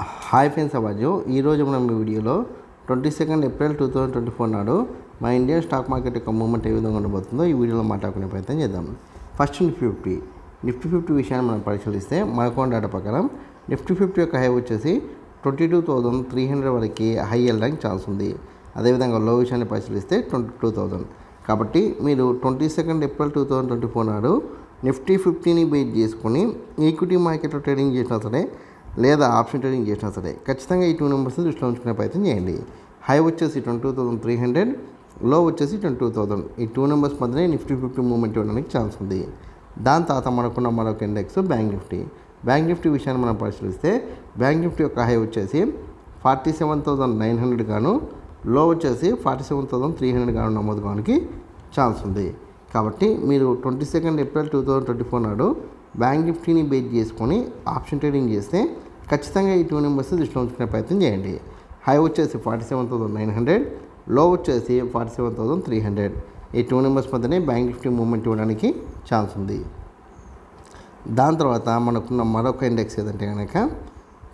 Hi friends అవాజు ఈరోజు మనం ఈ వీడియోలో twenty second April two thousand twenty four నాడు మా ఇండియన్ స్టాక్ మార్కెట్ యొక్క మూమెంట్ ఏ విధంగా ఉండబోతుందో ఈ వీడియోలో మాట్లాడుకునే ప్రయత్నం చేద్దాం. First Nifty fifty. Nifty fifty విషయాన్ని మనం పరిశీలిస్తే మనకోన్ డేటా ప్రకారం నిఫ్టీ ఫిఫ్టీ యొక్క హై వచ్చేసి twenty two thousand three hundred వరకు హై వెళ్ళడానికి ఛాన్స్ ఉంది. అదేవిధంగా లో విషయాన్ని పరిశీలిస్తే ట్వంటీ టూ థౌజండ్ కాబట్టి మీరు twenty second April two thousand twenty four నాడు నిఫ్టీ ఫిఫ్టీని బేస్ చేసుకుని ఈక్విటీ మార్కెట్లో ట్రేడింగ్ చేసినా సరే లేదా ఆప్షన్ ట్రేడింగ్ చేసినా సరే ఖచ్చితంగా ఈ టూ నెంబర్స్ని దృష్టిలో ఉంచుకునే ప్రయత్నం చేయండి. హై వచ్చేసి ట్వంటీ టూ థౌసండ్ త్రీ హండ్రెడ్లో వచ్చేసి ట్వంటీ టూ థౌసండ్. ఈ టూ నెంబర్స్ మధ్యనే నిఫ్టీ ఫిఫ్టీ మూవ్మెంట్ ఇవ్వడానికి ఛాన్స్ ఉంది. దాని తర్వాత మనకున్న మరొక index bank Nifty. Bank Nifty విషయాన్ని మనం పరిశీలిస్తే బ్యాంక్ నిఫ్టీ యొక్క హై వచ్చేసి forty seven thousand nine hundred గాను లో వచ్చేసి forty seven thousand three hundred గాను నమోదు కావడానికి ఛాన్స్ ఉంది. కాబట్టి మీరు twenty second April two thousand twenty four నాడు బ్యాంక్ నిఫ్టీని బేస్ చేసుకొని ఆప్షన్ ట్రేడింగ్ చేస్తే ఖచ్చితంగా ఈ టూ నెంబర్స్ దృష్టిలో ఉంచుకునే ప్రయత్నం చేయండి. హై వచ్చేసి ఫార్టీ సెవెన్ థౌసండ్ నైన్ హండ్రెడ్లో వచ్చేసి forty seven thousand three hundred. ఈ టూ నెంబర్స్ మధ్యనే బ్యాంక్ నిఫ్టీ మూమెంట్ ఇవ్వడానికి ఛాన్స్ ఉంది. దాని తర్వాత మనకున్న మరొక ఇండెక్స్ ఏదంటే కనుక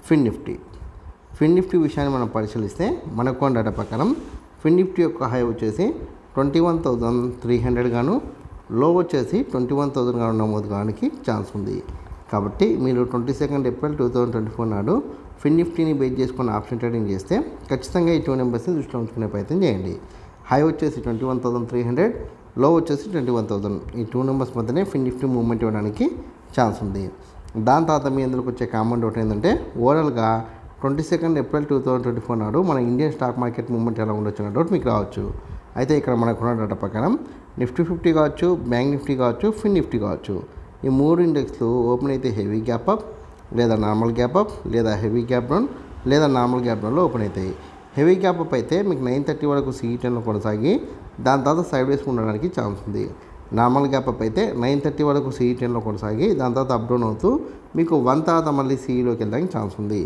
ఫిన్ నిఫ్టీ. ఫిన్ నిఫ్టీ విషయాన్ని మనం పరిశీలిస్తే మనకు డేటా ప్రకారం ఫిన్ నిఫ్టీ యొక్క హై వచ్చేసి twenty one thousand three hundred గాను లో వచ్చేసి ట్వంటీ వన్ థౌజండ్ గాను నమోదు కావడానికి ఛాన్స్ ఉంది. కాబట్టి మీరు twenty second April two thousand twenty four నాడు ఫిన్ నిఫ్టీని బేస్ చేసుకుని ఆప్షన్ ట్రేడింగ్ చేస్తే ఖచ్చితంగా ఈ టూ నెంబర్స్ని దృష్టిలో ఉంచుకునే ప్రయత్నం చేయండి. హై వచ్చేసి ట్వంటీ వన్ థౌసండ్ త్రీ హండ్రెడ్లో వచ్చేసి ట్వంటీ వన్ థౌసండ్. ఈ టూ నెంబర్స్ మధ్యనే ఫిన్ నిఫ్టీ మూవ్మెంట్ ఇవ్వడానికి ఛాన్స్ ఉంది. దాని తర్వాత మీ అందరికి వచ్చే కామన్ ఒకటి ఏంటంటే ఓవరాల్గా twenty second April two thousand twenty four నాడు మన ఇండియన్ స్టాక్ మార్కెట్ మూవ్మెంట్ ఎలా ఉండొచ్చు అన్న డౌట్ మీకు రావచ్చు. అయితే ఇక్కడ మనకున్న డేటా ప్రకారం నిఫ్టీ ఫిఫ్టీ కావచ్చు బ్యాంక్ నిఫ్టీ కావచ్చు ఫిన్ నిఫ్టీ కావచ్చు. ఈ మూడు ఇండెక్స్లు ఓపెన్ అయితే హెవీ గ్యాప్ అప్ లేదా నార్మల్ గ్యాప్ అప్ లేదా హెవీ గ్యాప్ డౌన్ లేదా నార్మల్ గ్యాప్ డౌన్లో ఓపెన్ అవుతాయి. హెవీ గ్యాప్ అప్ అయితే మీకు నైన్ థర్టీ వరకు సీఈటెన్లో కొనసాగి దాని తర్వాత సైడ్ వేసుకు ఉండడానికి ఛాన్స్ ఉంది. నార్మల్ గ్యాప్ అప్ అయితే నైన్ థర్టీ వరకు సీఈ టెన్లో కొనసాగి దాని తర్వాత అప్ డౌన్ అవుతూ మీకు వన్ తర్వాత మళ్ళీ సీఈలోకి వెళ్ళడానికి ఛాన్స్ ఉంది.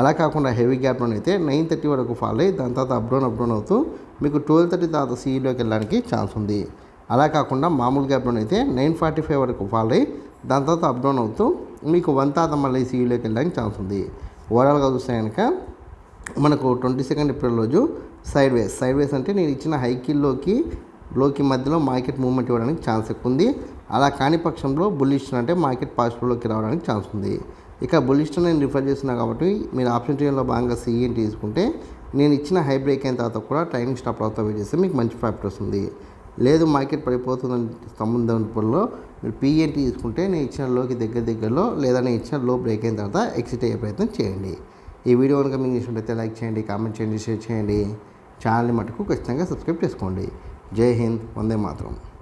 అలా కాకుండా హెవీ గ్యాప్ డౌన్ అయితే నైన్ థర్టీ వరకు ఫాల్ అయ్యి దాని తర్వాత అప్ డౌన్ అప్ డౌన్ అవుతూ మీకు ట్వెల్వ్ థర్టీ తర్వాత సీఈలోకి వెళ్ళడానికి ఛాన్స్ ఉంది. అలా కాకుండా మామూలుగా అప్డౌన్ అయితే నైన్ ఫార్టీ ఫైవ్ వరకు ఫాల్ అయ్యి దాని తర్వాత అప్డౌన్ అవుతూ మీకు వన్ తర్వాత మళ్ళీ సీఈలోకి వెళ్ళడానికి ఛాన్స్ ఉంది. ఓవరాల్గా చూస్తే కనుక మనకు ట్వంటీ సెకండ్ ఏప్రిల్ రోజు సైడ్ వేస్ సైడ్ వేస్ అంటే నేను ఇచ్చిన హైకిల్లోకి లోకి మధ్యలో మార్కెట్ మూవ్మెంట్ ఇవ్వడానికి ఛాన్స్ ఎక్కువ ఉంది. అలా కాని పక్షంలో బుల్లిష్ అంటే మార్కెట్ పాజిటివ్లోకి రావడానికి ఛాన్స్ ఉంది. ఇక బుల్లిస్ట్ నేను రిఫర్ చేస్తున్నా కాబట్టి మీరు ఆప్షన్ ట్రేడ్లో భాగంగా సిఈని తీసుకుంటే నేను ఇచ్చిన హై బ్రేక్ అయిన తర్వాత కూడా ట్రైనింగ్ స్టాప్ తర్వాత వెయిట్ చేస్తే మీకు మంచి ప్రాఫిట్ వస్తుంది. లేదు మార్కెట్ పడిపోతుందని సంబంధంలో మీరు పిఎన్టీ తీసుకుంటే నేను ఇచ్చిన లోకి దగ్గర దగ్గరలో లేదా నేను ఇచ్చిన లో బ్రేక్ అయిన తర్వాత ఎగ్జిట్ అయ్యే ప్రయత్నం చేయండి. ఈ వీడియో కనుక మీకు ఇష్టమైతే లైక్ చేయండి కామెంట్ చేయండి షేర్ చేయండి. ఛానల్ని మటుకు ఖచ్చితంగా సబ్స్క్రైబ్ చేసుకోండి. జై హింద్ వందే మాత్రం.